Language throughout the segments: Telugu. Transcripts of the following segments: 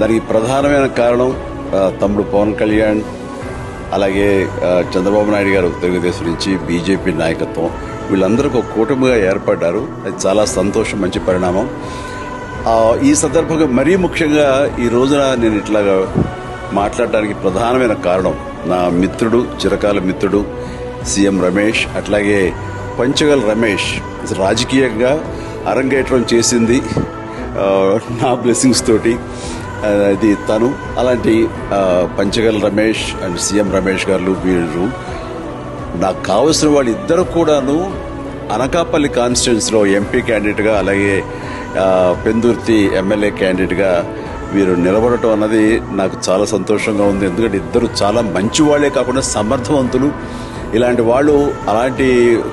దానికి ప్రధానమైన కారణం తమ్ముడు పవన్ కళ్యాణ్ అలాగే చంద్రబాబు నాయుడు గారు తెలుగుదేశం నుంచి బీజేపీ నాయకత్వం. వీళ్ళందరూ ఒక కూటమిగా ఏర్పడ్డారు. అది చాలా సంతోషం మంచి పరిణామం. ఈ సందర్భంగా మరీ ముఖ్యంగా ఈ రోజున నేను ఇట్లాగా మాట్లాడడానికి ప్రధానమైన కారణం నా మిత్రుడు చిరకాల మిత్రుడు సీఎం రమేష్ అట్లాగే పంచగల్ రమేష్. రాజకీయంగా అరంగేట్రం చేసింది నా బ్లెస్సింగ్స్ తోటి. ఇది తను. అలాంటి పంచగల్ రమేష్ అండ్ సీఎం రమేష్ గారు వీరు. నాకు కావలసిన వాళ్ళు ఇద్దరు కూడాను అనకాపల్లి కాన్స్టిట్యున్సీలో ఎంపీ క్యాండిడేట్గా అలాగే పెందుర్తి ఎమ్మెల్యే క్యాండిడేట్గా వీరు నిలబడటం అన్నది నాకు చాలా సంతోషంగా ఉంది. ఎందుకంటే ఇద్దరు చాలా మంచి వాళ్ళే కాకుండా సమర్థవంతులు. ఇలాంటి వాళ్ళు అలాంటి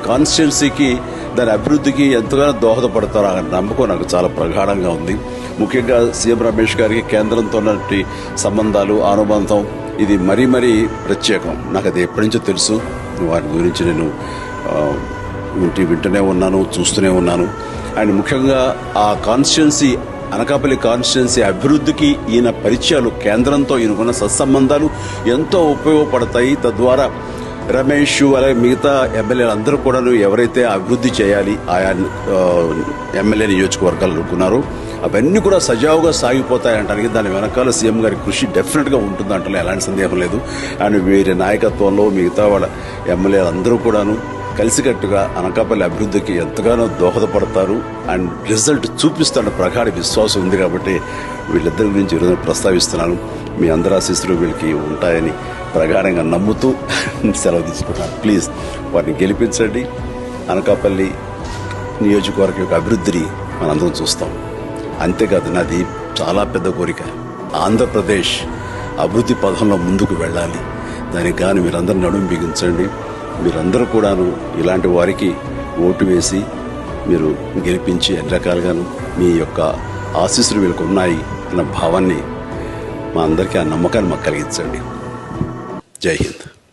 కాన్స్టిట్యున్సీకి దాని అభివృద్ధికి ఎంతగానో దోహదపడతారు అనే నమ్మకం నాకు చాలా ప్రగాఢంగా ఉంది. ముఖ్యంగా సీఎం రమేష్ గారికి కేంద్రంతో ఉన్నటువంటి సంబంధాలు అనుబంధం ఇది మరీ మరీ ప్రత్యేకం. నాకు అది ఎప్పటి నుంచో తెలుసు. వారి గురించి నేను ఇంటి వింటూనే ఉన్నాను చూస్తూనే ఉన్నాను. అండ్ ముఖ్యంగా ఆ కాన్స్టిట్యున్సీ అనకాపల్లి కాన్స్టిట్యున్సీ అభివృద్ధికి ఈయన పరిచయాలు కేంద్రంతో ఈయనకున్న సత్సంబంధాలు ఎంతో ఉపయోగపడతాయి. తద్వారా రమేష్ అలాగే మిగతా ఎమ్మెల్యేలు అందరూ కూడా ఎవరైతే అభివృద్ధి చేయాలి ఆయా ఎమ్మెల్యే నియోజకవర్గాలు అనుకున్నారో అవన్నీ కూడా సజావుగా సాగిపోతాయంటానికి దాని వెనకాల సీఎం గారి కృషి డెఫినెట్గా ఉంటుంది అంటే ఎలాంటి సందేహం లేదు. అండ్ వీరి నాయకత్వంలో మిగతా వాళ్ళ ఎమ్మెల్యేలు అందరూ కూడాను కలిసికట్టుగా అనకాపల్లి అభివృద్ధికి ఎంతగానో దోహదపడతారు. అండ్ రిజల్ట్ చూపిస్తున్న ప్రగాఢ విశ్వాసం ఉంది కాబట్టి వీళ్ళిద్దరి గురించి ఈరోజు ప్రస్తావిస్తున్నాను. మీ అందరి ఆశీస్సులు వీళ్ళకి ఉంటాయని ప్రగాఢంగా నమ్ముతూ సెలవు తీసుకుంటాను ప్లీజ్ వారిని గెలిపించండి. అనకాపల్లి నియోజకవర్గం యొక్క అభివృద్ధిని మనందరం చూస్తాం. అంతేకాదు నాది చాలా పెద్ద కోరిక. ఆంధ్రప్రదేశ్ అభివృద్ధి పథంలో ముందుకు వెళ్ళాలి. దానికి కానీ మీరందరూ నడుము బిగించండి. మీరందరూ కూడాను ఇలాంటి వారికి ఓటు వేసి మీరు గెలిపించి అన్ని రకాలుగాను మీ యొక్క ఆశీస్సులు వీళ్ళకు ఉన్నాయి అన్న భావాన్ని మా అందరికీ ఆ నమ్మకాన్ని మాకు కలిగించండి. Jai